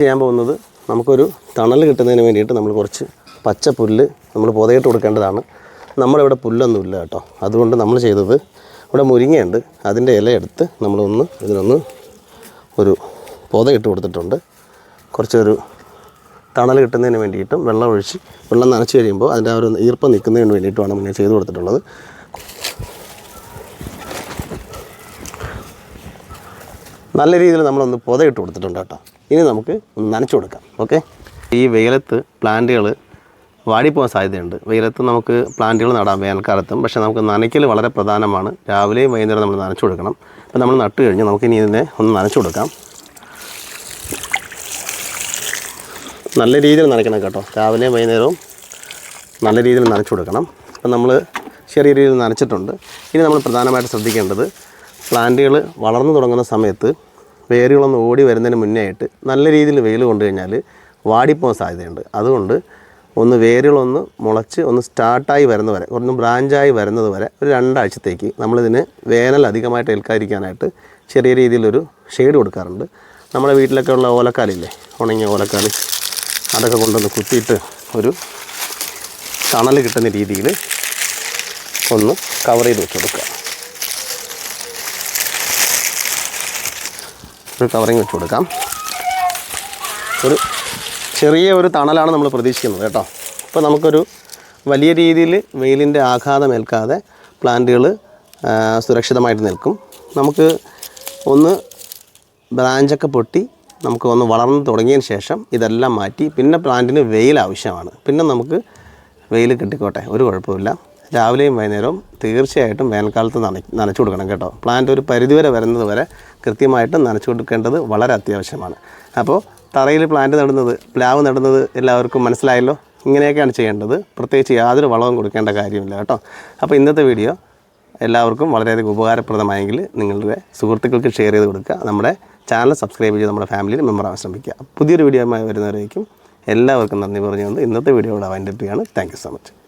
ചെയ്യാൻ പോകുന്നത് നമുക്കൊരു തണൽ കിട്ടുന്നതിന് വേണ്ടിയിട്ട് നമ്മൾ കുറച്ച് പച്ച പുല്ല് നമ്മൾ പുതയിട്ട് കൊടുക്കേണ്ടതാണ്. നമ്മളിവിടെ പുല്ലൊന്നുമില്ല കേട്ടോ. അതുകൊണ്ട് നമ്മൾ ചെയ്തത് ഇവിടെ മുരിങ്ങയുണ്ട്. അതിന്റെ ഇലയെടുത്ത് നമ്മളൊന്ന് ഇതിനൊന്ന് ഒരു പുതയിട്ട് കൊടുത്തിട്ടുണ്ട്. കുറച്ചൊരു തണൽ കിട്ടുന്നതിന് വേണ്ടിയിട്ടും വെള്ളം ഒഴിച്ച് വെള്ളം നനച്ച് കഴിയുമ്പോൾ അതിന്റെ ആ ഒരു ഈർപ്പം നിൽക്കുന്നതിന് വേണ്ടിയിട്ടുമാണ് ഇങ്ങനെ ചെയ്ത് കൊടുത്തിട്ടുള്ളത്. നല്ല രീതിയിൽ നമ്മളൊന്ന് പുതയിട്ട് കൊടുത്തിട്ടുണ്ട് കേട്ടോ. ഇനി നമുക്ക് ഒന്ന് നനച്ചു കൊടുക്കാം. ഓക്കെ ഈ വെയിലത്ത് പ്ലാന്റുകൾ വാടിപ്പോകാൻ സാധ്യതയുണ്ട്. വെയിലത്ത് നമുക്ക് പ്ലാന്റുകൾ നടാം വേനൽക്കാലത്തും. പക്ഷേ നമുക്ക് നനയ്ക്കൽ വളരെ പ്രധാനമാണ്. രാവിലെയും വൈകുന്നേരം നമ്മൾ നനച്ചു കൊടുക്കണം. അപ്പോൾ നമ്മൾ നട്ട് കഴിഞ്ഞ് നമുക്ക് ഇനി ഇതിനെ ഒന്ന് നനച്ചു കൊടുക്കാം. നല്ല രീതിയിൽ നനയ്ക്കണം കേട്ടോ. രാവിലെയും വൈകുന്നേരവും നല്ല രീതിയിൽ നനച്ചു കൊടുക്കണം. അപ്പം നമ്മൾ ചെറിയ രീതിയിൽ നനച്ചിട്ടുണ്ട്. ഇനി നമ്മൾ പ്രധാനമായിട്ട് ശ്രദ്ധിക്കേണ്ടത് പ്ലാന്റുകൾ വളർന്നു തുടങ്ങുന്ന സമയത്ത് വേരുകളൊന്ന് ഓടി വരുന്നതിന് മുന്നേ ആയിട്ട് നല്ല രീതിയിൽ വെയിൽ കൊണ്ടു കഴിഞ്ഞാൽ വാടിപ്പോകാൻ സാധ്യതയുണ്ട്. അതുകൊണ്ട് ഒന്ന് വേരുകളൊന്ന് മുളച്ച് ഒന്ന് സ്റ്റാർട്ടായി വരുന്നത് വരെ ഒന്ന് ബ്രാഞ്ചായി വരുന്നത് വരെ ഒരു രണ്ടാഴ്ചത്തേക്ക് നമ്മളിതിന് വേനൽ അധികമായിട്ട് ഏൽക്കാതിരിക്കാനായിട്ട് ചെറിയ രീതിയിലൊരു ഷെയ്ഡ് കൊടുക്കാറുണ്ട്. നമ്മുടെ വീട്ടിലൊക്കെ ഉള്ള ഓലക്കാലില്ലേ ഉണങ്ങിയ ഓലക്കാൽ അതൊക്കെ കൊണ്ടൊന്ന് കുത്തിയിട്ട് ഒരു തണൽ കിട്ടുന്ന രീതിയിൽ ഒന്ന് കവർ ചെയ്ത് വെച്ച് കൊടുക്കുക. ഒരു കവറിങ് വെച്ച് കൊടുക്കാം. ഒരു ചെറിയ ഒരു തണലാണ് നമ്മൾ പ്രതീക്ഷിക്കുന്നത് കേട്ടോ. അപ്പോൾ നമുക്കൊരു വലിയ രീതിയിൽ വെയിലിന്റെ ആഘാതം ഏൽക്കാതെ പ്ലാന്റുകൾ സുരക്ഷിതമായിട്ട് നിൽക്കും. നമുക്ക് ഒന്ന് ബ്രാഞ്ചൊക്കെ പൊട്ടി നമുക്ക് ഒന്ന് വളർന്ന് തുടങ്ങിയതിന് ശേഷം ഇതെല്ലാം മാറ്റി പിന്നെ പ്ലാന്റിന് വെയിൽ ആവശ്യമാണ്. പിന്നെ നമുക്ക് വെയിൽ കിട്ടിക്കോട്ടെ ഒരു കുഴപ്പമില്ല രാവിലെയും വൈകുന്നേരവും തീർച്ചയായിട്ടും വേനൽക്കാലത്ത് നന നനച്ചു കൊടുക്കണം കേട്ടോ. പ്ലാന്റ് ഒരു പരിധിവരെ വരുന്നത് വരെ കൃത്യമായിട്ടും നനച്ചു കൊടുക്കേണ്ടത് വളരെ അത്യാവശ്യമാണ്. അപ്പോൾ തറയിൽ പ്ലാന്റ് നടുന്നത് പ്ലാവ് നടുന്നത് എല്ലാവർക്കും മനസ്സിലായല്ലോ? ഇങ്ങനെയൊക്കെയാണ് ചെയ്യേണ്ടത്. പ്രത്യേകിച്ച് യാതൊരു വളവും കൊടുക്കേണ്ട കാര്യമില്ല കേട്ടോ. അപ്പോൾ ഇന്നത്തെ വീഡിയോ എല്ലാവർക്കും വളരെയധികം ഉപകാരപ്രദമായെങ്കിൽ നിങ്ങളുടെ സുഹൃത്തുക്കൾക്ക് ഷെയർ ചെയ്ത് കൊടുക്കുക. നമ്മുടെ ചാനൽ സബ്സ്ക്രൈബ് ചെയ്ത് നമ്മുടെ ഫാമിലിയിൽ മെമ്പറാവാൻ ശ്രമിക്കുക. പുതിയൊരു വീഡിയോയുമായി വരുന്നവരേക്കും എല്ലാവർക്കും നന്ദി പറഞ്ഞുകൊണ്ട് ഇന്നത്തെ വീഡിയോ ഇവിടെ വൈൻഡപ്പ് ചെയ്യുകയാണ് താങ്ക് സോ മച്ച്